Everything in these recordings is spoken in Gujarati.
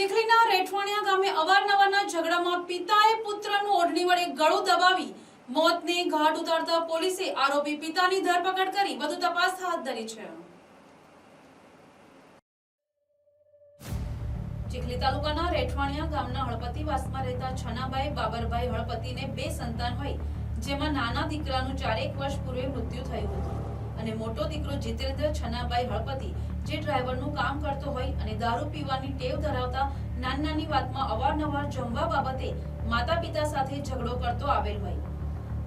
ચીખલીના રેઠવાણિયા ગામે અવારનવારના ઝઘડામાં પિતાએ પુત્રનું ઓઢણી વડે ગળું દબાવી મોતને ઘાટ ઉતારતા પોલીસે આરોપી પિતાની ધરપકડ કરી વધુ તપાસ હાથ ધરી છે. ચીખલી તાલુકાના રેઠવાણિયા ગામના હળપતિવાસમાં રહેતા છનાભાઈ બાબરભાઈ હળપતિને બે સંતાન હોય, જેમાં નાના દીકરાનું ચારેક વર્ષ પૂર્વે મૃત્યુ થયું હતું. અને મોટો દીકરો જીતેન્દ્ર છનાભાઈ હળપતિ જે ડ્રાઈવરનું કામ કરતો હોય અને દારૂ પીવાની ટેવ ધરાવતા નાની નાની વાતમાં અવારનવાર જમવા બાબતે માતા પિતા સાથે ઝઘડો કરતો આવેલ હોય.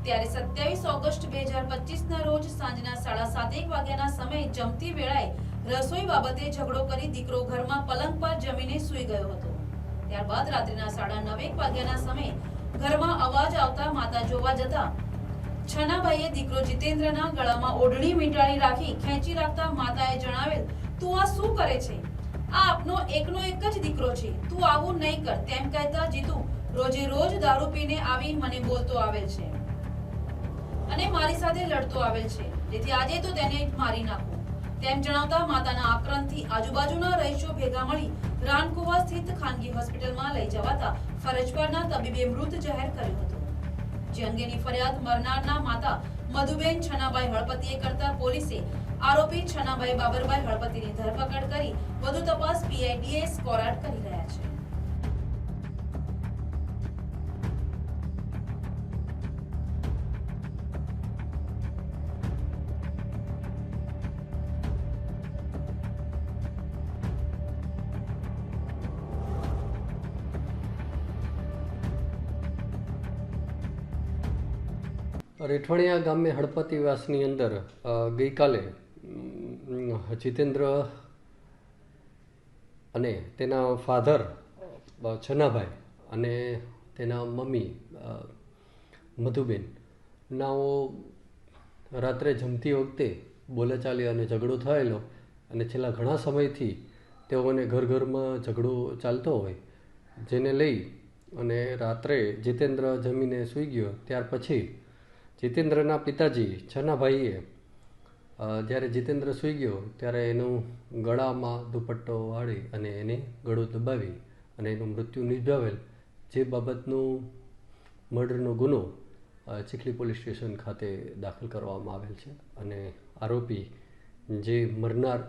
ત્યારે સત્યાવીસ ઓગસ્ટ બે હજાર પચીસના રોજ સાંજના સાડા સાતેક વાગ્યાના સમયે જમતી વેળાએ રસોઈ બાબતે ઝઘડો કરી દીકરો ઘરમાં પલંગ પર જમીને સૂઈ ગયો હતો. ત્યારબાદ રાત્રિના સાડા નવેક વાગ્યાના સમયે ઘરમાં અવાજ આવતા માતા જોવા જતા છનાભાઈએ દીકરો જીતેન્દ્રના ગળામાં ઓઢણી મીંટાળી રાખી ખેંચી રાખતા માતાએ જણાવેલ તું આ શું કરે છે? આ આપનો એકનો એક જ દીકરો છે. તું આવું નહીં કર. તેમ કહેતા જીતુ રોજે રોજ દારૂ પીને આવી મને બોલતો આવે છે. અને મારી સાથે લડતો આવે છે. જેથી આજે તો તેને મારી નાખું. તેમ જણાવતા માતાના આક્રંદથી આજુબાજુના રહીશો ભેગા મળી રાનકુવા સ્થિત ખાનગી હોસ્પિટલમાં લઈ જવાતા ફરજ પરના તબીબે મૃત જાહેર કર્યો હતો. જે અંગેની ફરિયાદ મરનારના માતા મધુબેન છનાભાઈ હળપતિએ કરતા પોલીસે આરોપી છનાભાઈ બાબરભાઈ હળપતિની ધરપકડ કરી વધુ તપાસ પીઆઈડીએસ કોરાટ કરી રહ્યા છે. રેઠવાણિયા ગામે હડપતિવાસની અંદર ગઈકાલે જીતેન્દ્ર અને તેના ફાધર છનાભાઈ અને તેના મમ્મી મધુબેન, નાઓ રાત્રે જમતી વખતે બોલાચાલી અને ઝઘડો થયેલો અને છેલ્લા ઘણા સમયથી તેઓને ઘર ઘરમાં ઝઘડો ચાલતો હોય, જેને લઈ અને રાત્રે જીતેન્દ્ર જમીને સૂઈ ગયો. ત્યાર પછી જીતેન્દ્રના પિતાજી છનાભાઈએ જ્યારે જીતેન્દ્ર સૂઈ ગયો, ત્યારે એનું ગળામાં દુપટ્ટો વાળી અને એને ગળું દબાવી અને એનું મૃત્યુ નિભાવેલ જે બાબતનું મર્ડરનો ગુનો ચીખલી પોલીસ સ્ટેશન ખાતે દાખલ કરવામાં આવેલ છે અને આરોપી જે મરનાર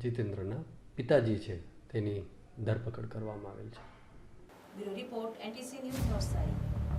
જીતેન્દ્રના પિતાજી છે, તેની ધરપકડ કરવામાં આવેલ છે. Report, NTC news Navsari.